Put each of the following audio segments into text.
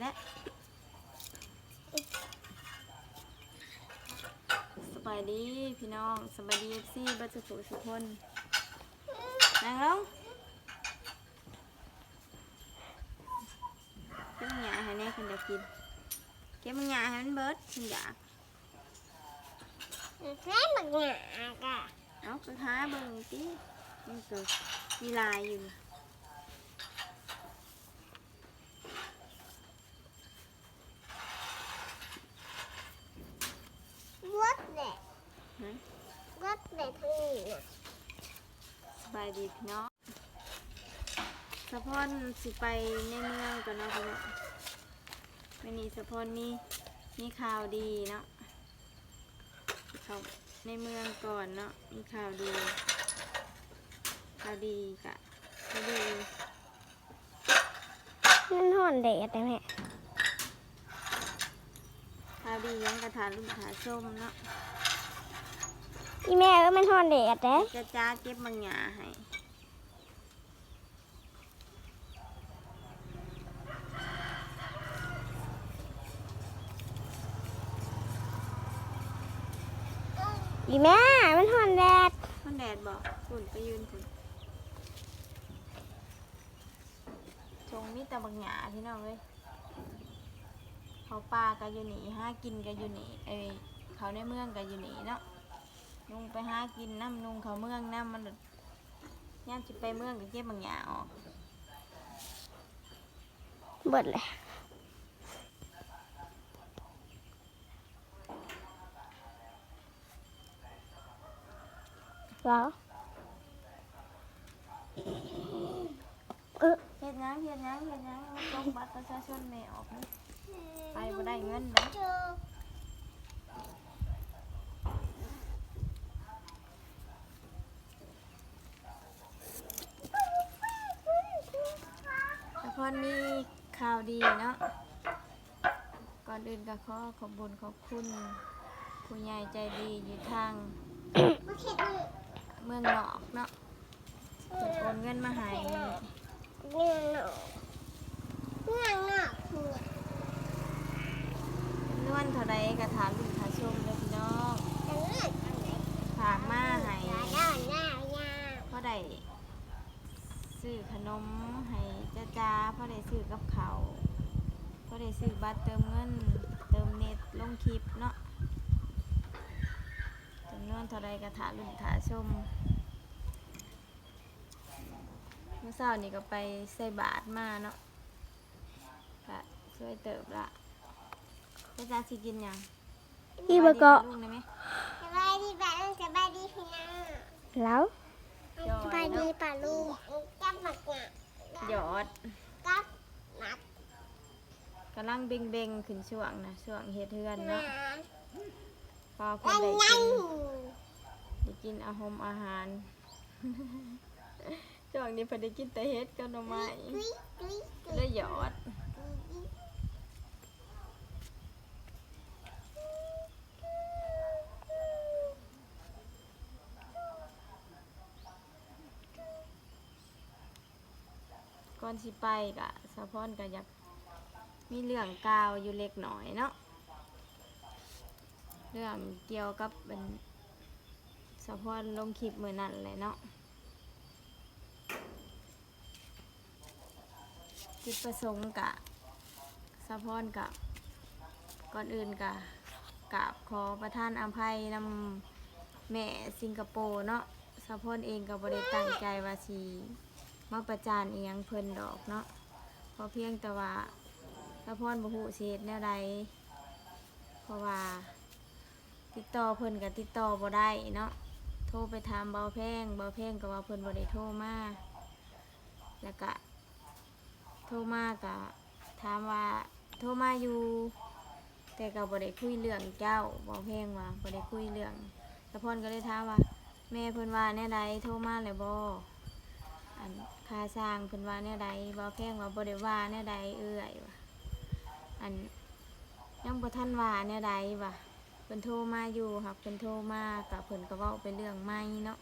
แล้วสบายดีพี่น้องสบายดีเอฟซีบัสสุสุคนนั่งลงเก็บมังยาให้แน่คนอยากกินเก็บมังยาให้มันเบิดคนอยากแค่บักหยากะเอาไปหาเบิ่งติมันเกิดมีลายอยู่ วัดเด็ด ฮะวัดเด็ดทั้งนี้น่ะสบายดีพี่น้องสะพอนสิไปในเมืองกันเนาะพี่น้องไม่นี่สะพอนมีมีข่าวดีเนาะเขาในเมืองก่อนเนาะมีข่าวดี ข่าวดีกะข่าวดีมันห่อนเด็ดได้ไหมข่าวดียังกระถาลูกถาส้มเนาะ อีแม่เอ้ยมันห่อนเด็ดเด้จะจ้าเก็บบางหยาให้อีแม่มันห่อนแดดมันแดดบอกฝุ่นไปยืนฝุ่นชงมีแต่บางหยาพี่น้องเว้ยเขาปลาก็อยู่นี่ห้ากินก็อยู่นี่เอ้ยเขาในเมืองก็อยู่นี่เนาะ ลุงไปหากินน้ำลุงเขาเมืองน้ำมันย่ามจะไปเมืองก็เก็บบางหยาออกเบิดเลยเหรอเออเฮ็ดหยังเฮ็ดหยังเฮ็ดหยังมาตกบัตรประชาชนแม่ออกนี่ไปบ่ได้เงินนะ พอมีข่าวดีเนาะ ก่อนอื่นก็ขอขอบบุญขอบคุณผู้ใหญ่ใจดีอยู่ทาง เมืองนอกเนาะเพิ่นโอนเงินมาให้เงี้ยหนอกเงี้ยหนอกเนี่ยนวนเท่าใดก็ถามลูกถามชมเด้อพี่น้องจะเลือกอันไหนฝากมาให้ยาย่าย่าย่าพ่อได้ ซื้อขนมให้จ้าจ้าพ่อได้ซื้อกับเขาวพ่อได้ซื้อบัตรเติมเงิน เติมเน็ตลงคลิปเนาะจำนวนเท่าใดก็ถาลุ่นถาชมเมื่อเช้านี่ก็ไปใส่บาทมาเนาะก็ช่วยเติบละจ้าจ้าสิกินหยังอีบะเกาะสบายดีบลุงได้ไหมสบายดีป่ะลุงสบายดีพี่น้องแล้วจอยสบายดีป่ะลุง กับหมักหยาหยอดกับหมักกำลังเบ่งเบ่งๆขึ้นช่วงนะช่วงเฮ็ดเทือนหมาเนาะพอคนอันได้ยักิงนได้กินอาหารอาหารช่วงนี้เพอได้กินแต่เฮ็ดกับหน่อไม้กุ้ยกุ้ยกุ้ยได้หยอด ก่อนสิไปกะสะพอนก็อยากมีเรื่องกาวอยู่เล็กน้อยเนาะเรื่องเกี่ยวกับเป็นสะพอนลงคลิปมือนั่นเลยเนาะจุดประสงค์กะสะพอนกะก่อนอื่นกะกราบขอประทานอภัยนำแม่สิงคโปร์เนาะสะพอนเองก็บ่ได้ตั้งใจว่าสิ มาประจานเอียงเพิ่นดอกเนาะเพราะเพียงแต่ว่าสะพอนบ่ฮู้สิเฮ็ดแนวใดเพราะว่า ติดต่อเพิ่นก็ติดต่อบ่ได้เนาะโทรไปถามเบาแพงเบาแพงก็ว่าเพิ่นบ่ได้โทรมาแล้วก็โทรมากะถามว่าโทรมาอยู่ แต่ก็บ่ได้คุยเรื่องเจ้าบอกเพลงว่าบ่ได้คุยเรื่องสะพอนก็เลยถามว่า แม่เพิ่นว่าแน่ใดโทรมาแล้วบ่ อันค่าสร้างเพิ่นว่าแน่ใดบ่แพงว่าบ่ได้ว่าแน่ใดเอื้อยว่าอันยังบ่ทันว่าแน่ใดว่าเพิ่นโทรมาอยู่ครับเพิ่นโทรมาก็เพิ่นก็เว้าเป็นเรื่องใหม่เนาะ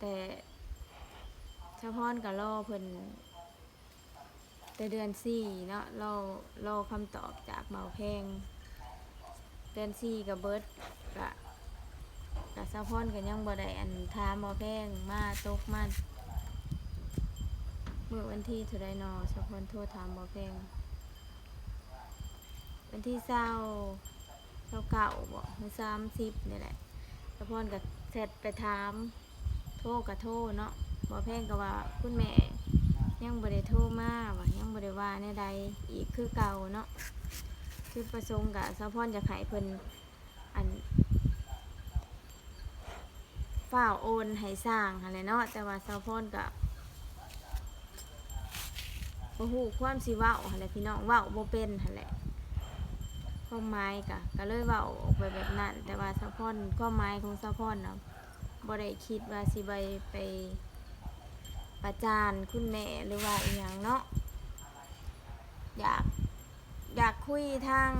แต่สะพอนก็รอเพิ่นแต่เดือนสี่เนาะรารอคำตอบจากเบาแพง เดือนสี่กับเบิร์ดกะ กะซาพอนกันยังบ่ได้อันทามบาแพงมาตกมาเมื่อวันที่เท่าไรนอซาพอนโทรถามบาแพงวันที่เศร้าเศร้าเก่าบอกมันสามสิบนี่แหละซาพอนกับเสร็จไปถาม โทรกับโทรเนาะบาแพงก็ว่าคุณแม่ยังบ่ได้โทรมาว่ายังบ่ได้ว่าในใดอีกคือเก่าเนาะคือประสงค์กับสะพอนจะให้เพิ่นอัน ฝ้าวโอนให้สร้างหั่นแหละเนาะแต่ว่าเสะพอนก็บ่ฮู้ความสิเว้าหั่นแหละพี่น้องเว้าบ่เป็นหั่นแหละความหมายก็ก็เลยเว้าออกไปแบบนั้น แต่ว่าเสะพอนความหมายของเสะพอนเน่ะบ่ได้คิดว่าสิไปไปประจานคุณแม่หรือว่าอีหยังเนาะอยากอยากคุยทาง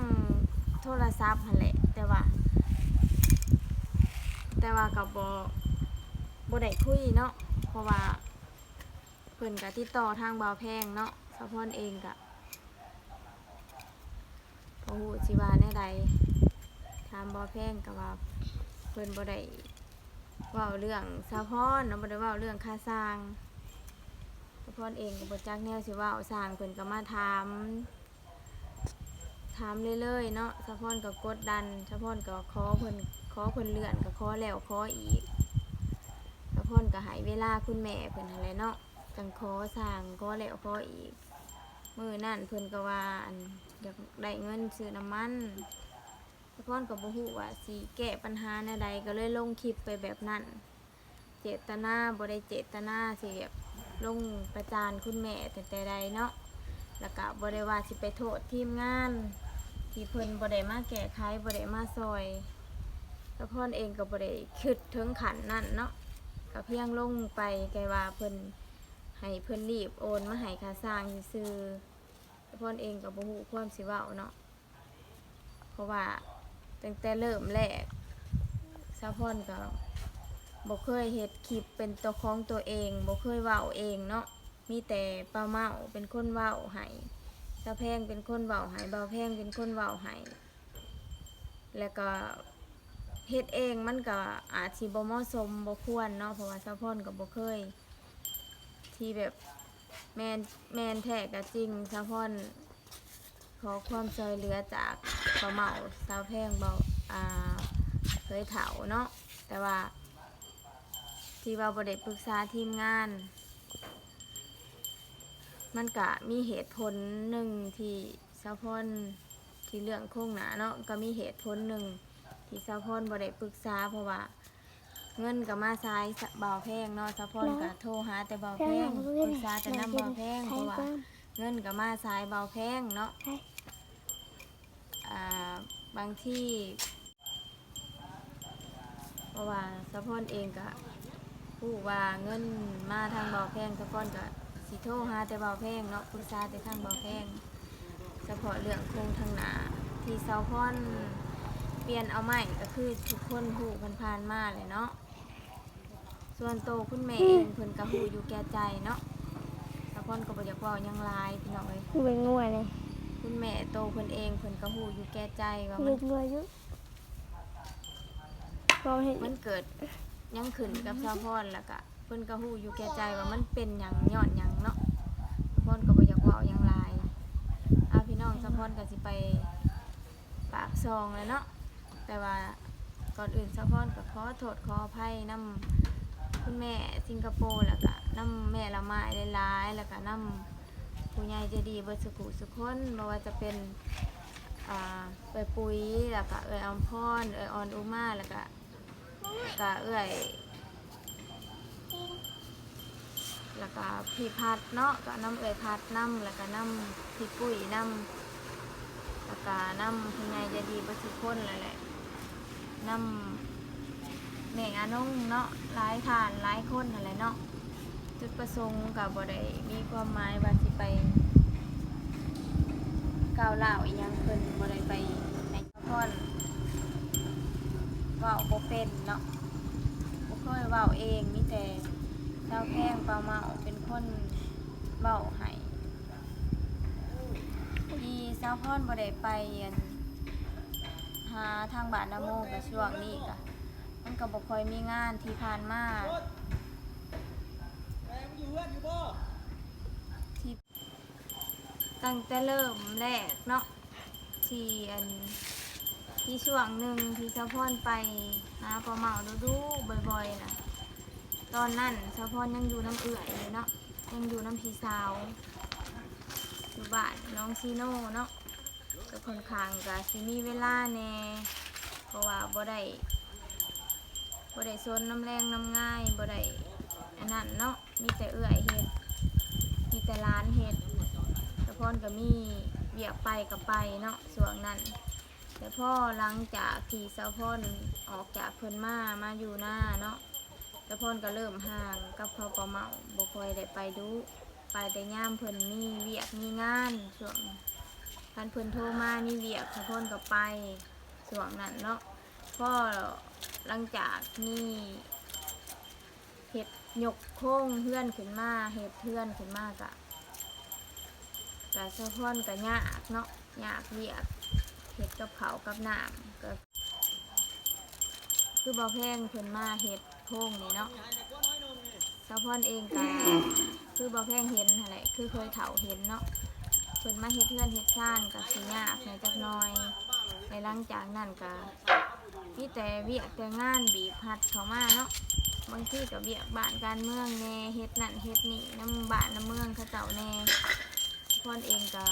โทรศัพท์หั่นแหละ แต่ว่า แต่ว่ากับบบ่ได้คุยเนาะเพราะว่าเพิ่นก็ติดต่อทางบ่าวแพงเนาะสะพอนเองก็บ่ฮู้สิว่าแนวใดถามบ่าวแพงก็ว่าเพิ่นบ่ได้เว้าเรื่องสะพอนเนาะบ่ได้เว้าเรื่องค่าสร้างสะพอนเองก็บ่จักแนวสิเว่าสร้างเพิ่นก็มาถามถามเรื่อยๆเนาะสะพอนก็กดดันสะพอนก็ขอเพิ่น อเพิ่นเลื่อนก็ขอแล้วขออีกสะพอนก็ให้เวลาคุณแม่เพิ่นหั่นแหละเนาะจังขอสร้างขอแล้วขออีกมื้อนั้นเพิ่นก็ว่าอันอยากได้เงินซื้อน้ำมันสะพอนก็บ่ฮู้ว่าสิแก้ปัญหาแนวใดก็เลยลงคลิปไปแบบนั้น เจตนาบ่ได้เจตนาสิแบบลงประจานคุณแม่แต่แต่ใดเนาะแล้วก็บ่ได้ว่าสิไปโทษทีมงาน ที่เพิ่นบ่ได้มาแก้ไขบ่ได้มาซอย แล้วพ่อนเองก็บ่ได้คิดถึงขันนั่นเนาะก็เพียงลงไปแกว่าเพิ่นให้เพิ่นรีบโอนมาให้ค่าสร้างซื่อๆแล้วพ่อนเองก็บ่ฮู้ความสิเว้าเนาะเพราะว่าตั้งแต่เริ่มแรกซาพอนก็บ่เคยเฮ็ดคลิปเป็นตัวของตัวเองบ่เคยเว้าเองเนาะมีแต่ป้าเมาเป็นคนเว้าให้ตาแพงเป็นคนเว้าให้เบาแพงเป็นคนเว้าให้แล้วก็ เฮ็ดเองมันก็อาจสิบ่เหมาะสมบ่ควรเนาะเพราะว่าซาพอนก็บ่เคย ที่แบบแมนแมนแท้ก็จริงซาพอนขอความช่วยเหลือจากป้าเหมาสาวแพงเบาอ่าเคยเฒ่าเนาะแต่ว่า ที่ว่าบไดปรึกษาทีมงาน มันก็มีเหตุผลหนึ่งที่ซาพอนที่เรื่องโค้งหนาเนาะก็มีเหตุผลหนึ่ง ที่ซาพอนบไดปรึกษาเพราะว่า เงินกับมาซ้ายเบาแพงเนาะซาพอนก็โทรหาแต่เบาแพงปรึกษาแต่น้ำเบาแพงเพราะว่า เงินกับมาซ้ายเบาแพงเนาะอ่าบางที่เพราะว่าสะพอนเองก็ผู้ว่าเงินมาทางเบาแพงสะพอนก็สิโทรหาแต่เบาแพงเนาะปรึกษาแต่ทางเบาแพงเฉพาะเรื่องโครงทางหนาที่สาวพอน เปลี่ยนเอาใหม่ก็คือทุกคนหูกันผ่านๆมาเลยเนาะส่วนโตวคุณแม่เองเพิ่นก็หูอยู่แก่ใจเนาะสาวพอนก็บ่อยากเว้าหยังหลายพี่น้องเอ้ยคือเป็นงัวเลยคุณแม่โตเพิ่นเองเพิ่นก็ฮู้อยู่แก่ใจว่าคืมัอนงัวอยุพอเห็นมันเกิดหยังขึ้นกับซาพอนแล้วก็เพิ่นก็ฮู้อยู่แก่ใจว่ามันเป็นหยังย้อนหยังเนาะซาพอนก็บ่อยากเว้าหยังหลายเอาพี่น้องซาพอนก็สิไปปากซองเลยเนาะ แต่ว่าก่อนอื่นซาพอนก็ขอโทษขออภัยนำคุณแม่สิงคโปร์แล้วก็นำแม่ละไม้หลายๆแล้วก็นำผู้ใหญ่ใจดีเบิดสุขุสุขคนบ่ว่าจะเป็นอ่าเอ่ยปุ๋ยแล้วก็เอ่ยอมพรเอ่ยออนอุมาแล้วก็แล้วก็เอ่ยแล้วก็พี่พัดเนาะก็น้ำเอ่ยพัดน้ำแล้วก็น้ำพี่ปุ้ยน้ำแล้วก็น้ำคุณยายจะดีประสิคนแหละแหละ นำแม่งอานุ่งเนาะหลายทานหลายคนอะไรเนาะจุดประสงค์กับบได้มีความหมายว่าสิไปก้าวเล่าวอีหยังเพิ่นบ่ได้ไปในพรเว้าบ่เป็นเนาะบ่เคยเว้าเองมีแต่เจ้าแพงปลาเมาเป็นคนเว้าให้าวพรบ่ได้ไปอันาทางบ้านนาโมกับช่วงนี้ก็มันก็บ่ค่อยมีงานที่ผ่านมาที่ตั้งแต่เริ่มแรกเนาะที่อันที่ช่วงหนึ่งที่สาวพรไปหาปลาเหมาดูดูๆบ่อยๆนะตอนนั้นสาวพรยังอยู่น้ำเอื่อยอยู่เนาะยังอยู่น้ำพีสาวอยู่บ้านน้องซีโน่เนาะ ก็ค่อนข้างก็สิมีเวลาแน่เพราะว่าบ่ได้บ่ได้ซนน้ำแรงน้ำง่ายบ่ได้อันนั้นเนาะมีแต่เอื่อยเฮ็ดมีแต่ร้านเฮ็ดแต่พอนก็มีเวียกไปกับไปเนาะส่วงนั้น แต่พ่อหลังจากที่สาวพรออกจากเพิ่นมามาอยู่หน้าเนาะสาวพรก็เริ่มห่างกับเขาปลาเมาบ่ค่อยได้ไปดูไปแต่ย่ามเพิ่นมีเวียกมีงานช่วง คันเพิ่นโทรมามีเวียกสะพ้นก็ไปช่วงนั้นเนาะพ่อหลังจากมีเห็ดหยกโค้งเพื่อนขึ้นมาเห็ดเพื่อนขึ้นมากะกะสะพ้นกะยากเนาะยากเวียกเห็ดกับเขากับน้ำก็คือบ่แพงเพิ่นมาเห็ดโค้งนี่เนาะสะพ้นเองกะคือบ่แพงเห็นหั่นแหละคือเคยเถาเห็นเนาะ พิ่นมาเฮ็ดเทือนเฮ็ดซ่านกับสิยากในจักหน้อยในหลังจากนั้นก็มีแต่เวียกแต่งานบีบพัดเข้ามาเนาะบางทีก็เวียกบ้านการเมืองแน่เฮ็ดนั่นเฮ็ดนี่น้ำบ้านน้ำเมืองเขาเจ้าแน่พอนเองก็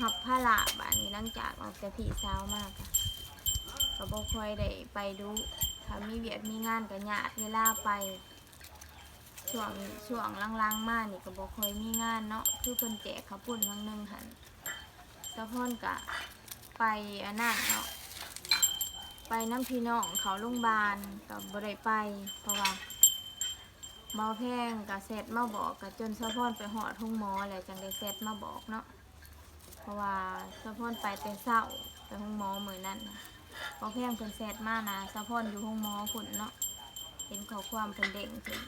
หับภาระบ้านนี้หลังจากออกแต่พี่สาวมากอะก็บ่ค่อยได้ไปดูถ้ามีเวียกมีงานก็ยากเวลาไป ช่วงช่วงลังๆมานี่ก็บ่ค่อยมีงานเนาะคือเพิ่นแจกข้าวปุ้นครั้งหนึงหันสะพอนกะไปอันนั้นเนาะไปน้ำพี่น้องเขาโรงพยาบาลก็บ่ได้ไป เพราะว่าหมอแพงก็เซตมาบอกก็จนสะพอนไปหอดห้องหมอแล้วจังได้เซตมาบอกเนาะเพราะว่าสะพอนไปแต่เช้าไปห้องหมอมื้อนั้นนะหมอแพงเพิ่นเซตมานะสะพอนอยู่ห้องหมอพุ่นเนาะเห็นข้อความเพิ่นเด้งขึ้น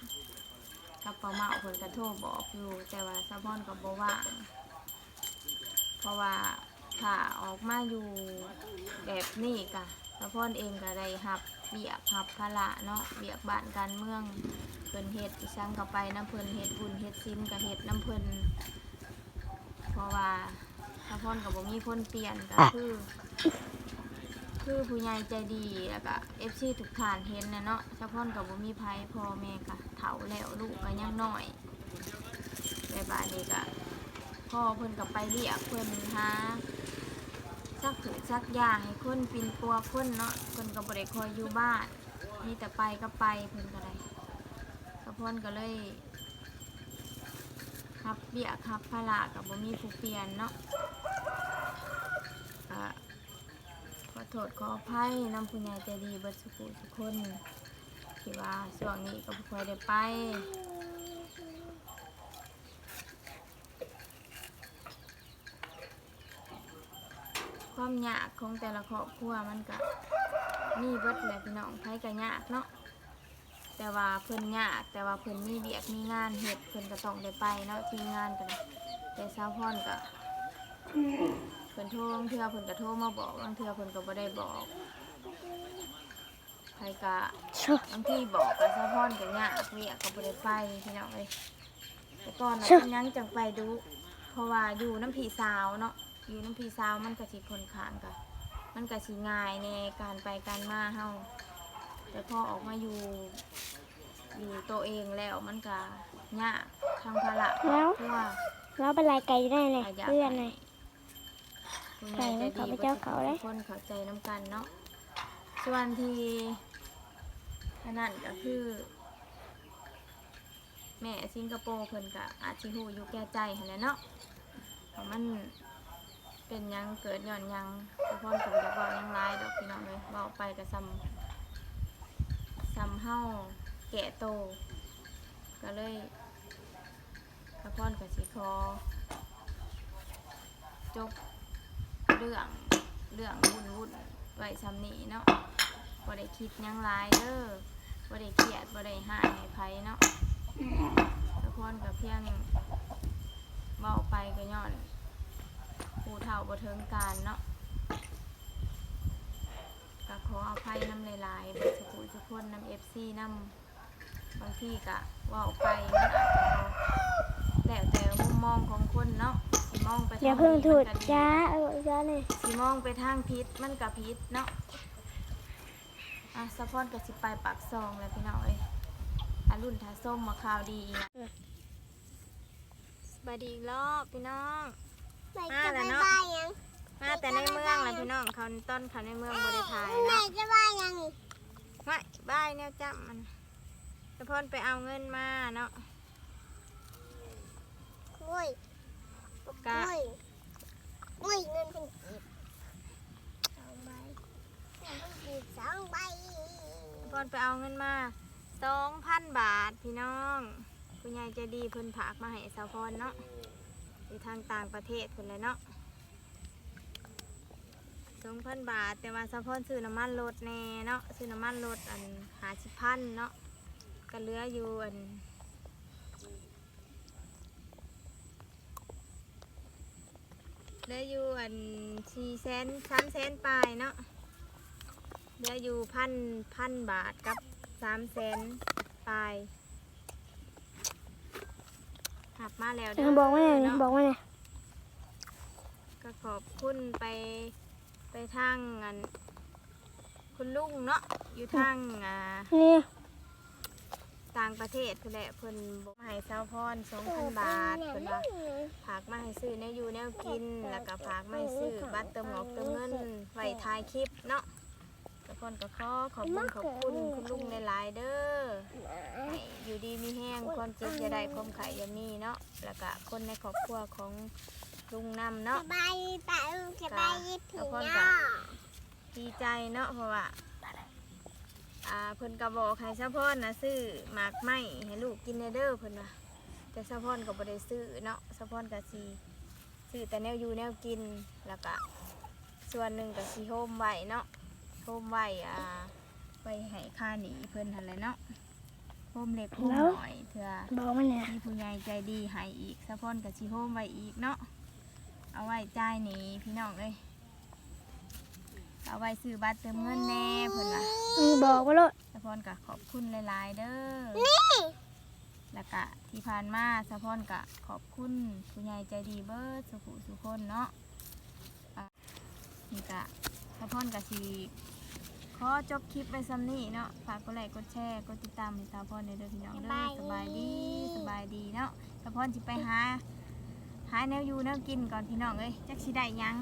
กับเปาเมาเพิ่นก็โทรบอกอยู่แต่ว่าซาบอนก็บ่ว่างเพราะว่าถ้าออกมาอยู่แบบนี้ก็ซาบอนเองก็ได้รับเบียกรับภาระเนาะเบียกบ้านการเมืองเพิ่นเฮ็ดอีสังก็ไปน้ำเพิ่นเฮ็ดบุญเฮ็ดศีลก็เฮ็ดน้ำเพิ่นเพราะว่าซาบอนก็บ่มีคนเปลี่ยนก็คือ คือผู้ใหญ่ใจดีแล้วก็เอฟซีทุกท่านเห็นนะเนาะเฉพาะกับบ่มีภัยพ่อแม่ก็เฒ่าแล้วลูกก็ยังน้อยในบ้านนี้ก็พ่อเพิ่นก็ไปเรียกเพิ่นหาสักถือสักอย่างให้คนปินปัวคนเนาะเพิ่นก็บ่ได้คอยอยู่บ้านมีแต่ไปก็ไปเพิ่นก็ได้กระพนก็เลยขับเบียขับภาระกับบ่มีผู้เปลี่ยนเนาะก็ ขอ โทษขออภัยน้ำผู้ใหญ่ใจดีเบิดสุขุทุกคนที่ว่าช่วงนี้ก็บ่ค่อยได้ไปความยากของแต่ละครอบครัวมันก็มีเบิดแหละพี่น้องไผก็ยากเนาะแต่ว่าเพิ่นยากแต่ว่าเพิ่นมีเบียกมีงานเฮ็ดเพิ่นก็ต้องได้ไปเนาะทีมงานกันแต่สาวพรก็ พิ่นโทรบางเทื่อเพิ่นก็โทรมาบอกบางเทื่อเพิ่นก็บ่ได้บอกใครก็บางทีบอกก็สะพอนก็ยากเวียกก็บ่ได้ไปพี่น้องเอ้ยแต่ก่อนน่ะเพิ่นยังจังไปดู เพราะว่าอยู่น้ำพี่สาวเนาะอยู่น้ำพี่สาวมันก็สิคนข้างกันมันก็สิง่ายในการไปการมาเฮาแต่พอออกมาอยู่อยู่ตัวเองแล้วมันก็ยากทางภาระครอบครัวแล้วเป็นไรไกลได้เลยอาอยากเพื่อนเลให้ยคุณยาย ใจดีไว้ขอพระเจ้าเขาเลย คนเข้าใจน้ำกันเนาะ ส่วนที่อันนั้นก็คือ แม่สิงคโปร์เพิ่นก็อาจสิฮู้อยู่แก่ใจหั่นแหละเนาะว่ามันเป็นหยังเกิดย้อนหยังทุกคนก็บ่อกเว้าหยังหลายดอกพี่น้องเอ้ยเว้าไปก็ซ้ำซ้ำเฮาแก่โต ก็เลยกระพอนกับสิคอจบ เรื่องเรื่องวุ่นวุ่นไว้ซ้ำนี้เนาะบ่ได้คิดยังหลายเด้อบ่ได้เครียดบ่ได้หายให้ไผเนาะทุกคนก็เพียงเว้าไปก็ย้อนผู้เท่าบ่เทิงการเนาะก็ขออภัยน้ำหลายๆเบิดสุขุทุกคนนำ FC นำบางที่ก็เว้าไปมันอาจจะบ่แล้วแต่มุมมองของคนเนาะ มองไปทางอย่าเพิ่งถูดมันก็จ้าเอาจ้าเลยสิมองไปทางพิษมันก็พิษเนาะอะสะพอนก็สิไปปากซองแล้วพี่น้องเอ้ยอารุ่นทาส้มมาข่าวดีอีกสบายดีอีกรอบพี่น้อง ไปมาจะแล้วไปเนาะบ้านยัง มาแต่ในเมืองแหละพี่น้องเขาต้นเขาในเมืองบริทายแม่เนาะจะบ้านยังนี่ไม่บายแนวจับมันสะพอนไปเอาเงินมาเนาะ โอ้ย กะโอ้ยโอ้ยเงินเป็นกีบสองใบเงินเป็นกีบสองใบสะพอนไปเอาเงินมาสองพันบาทพี่น้องคุณยายใจดีเพิ่นผากมาให้สะพอนเนาะอยู่ทางต่างประเทศคนเลยเนาะสองพันบาทแต่ว่าสะพอนซื้อน้ำมันรถแน่เนาะซื้อน้ำมันรถอันหาชิพันเนาะก็เหลืออยู่อัน เหลืออยู่อันสี่แสนสามแสนปลายเนาะเหลืออยู่พันพันบาทกับสามแสนปลายหับมาแล้วเด้อบอกว่าไงเนาะบอกว่าไงก็ขอบคุณไปไปทางอันคุณลุงเนาะอยู่ทางอ่านี่ ต่างประเทศเพื่นแหละเพิ่นบอกมาให้เซาพรสองพันบาทเพิ่นว่าฝากมาให้ซื้อแนวอยู่แนวกิน แล้วก็ฝากมาให้ซื้อบัตรเติมหมอกเติมเงินไว้ถ่ายคลิปเนาะทุกคนก็ขอขอบคุณขอบคุณคุณลุงหลายๆเด้อให้อยู่ดีมีแห้งความเจ็บอย่าได้ความไข่อย่ามีเนาะแล้วก็คนในครอบครัวของลุงนำสเนาะบายตาสบายผีแล้วก็เนาะดีใจเนาะเพราะว่า อ่าเพิ่นก็บอกให้ซะพอนนะซื้อหมากไม้ให้ลูกกินในเด้อเพิ่นว่าแต่ซะพอนก็บ่ได้ซื้อเนาะซะพอนก็สิซื้อแต่แนวอยู่แนวกินแล้วก็ส่วนหนึ่งก็สิโฮมไว้เนาะโฮมไว้อ่าไว้ให้ค่าหนีเพิ่นหั่นแหละเนาะโฮมเล็กโฮมน้อยเถื่อบอกว่าเนี่ยมีผู้ใหญ่ใจดีให้อีกซะพอนกับชีโฮมไว้อีกเนาะเอาไว้จ่ายหนีพี่น้องเลย เอาไว้ซื้อบัตรเติมเงินแน่เพิ่นว่าอือบอกว่าโลดสะพอนกับขอบคุณหลาย ๆ เด้อ นี่แล้วก็ที่ผ่านมาสะพอนกับขอบคุณผู้ใหญ่ใจดีเบิร์ดสุขุสุคนเนาะอะนี่กะสะพอนกับสีขอจบคลิปไปซ้ำนี้เนาะฝากกดไลค์กดแชร์กดติดตามให้สาวพรในเด้อพี่น้องเด้อสบายดีสบายดีเนาะสะพอนสิไปหาหาแนวอยู่แนวกินก่อนพี่น้องเอ้ยจักสิได้หยัง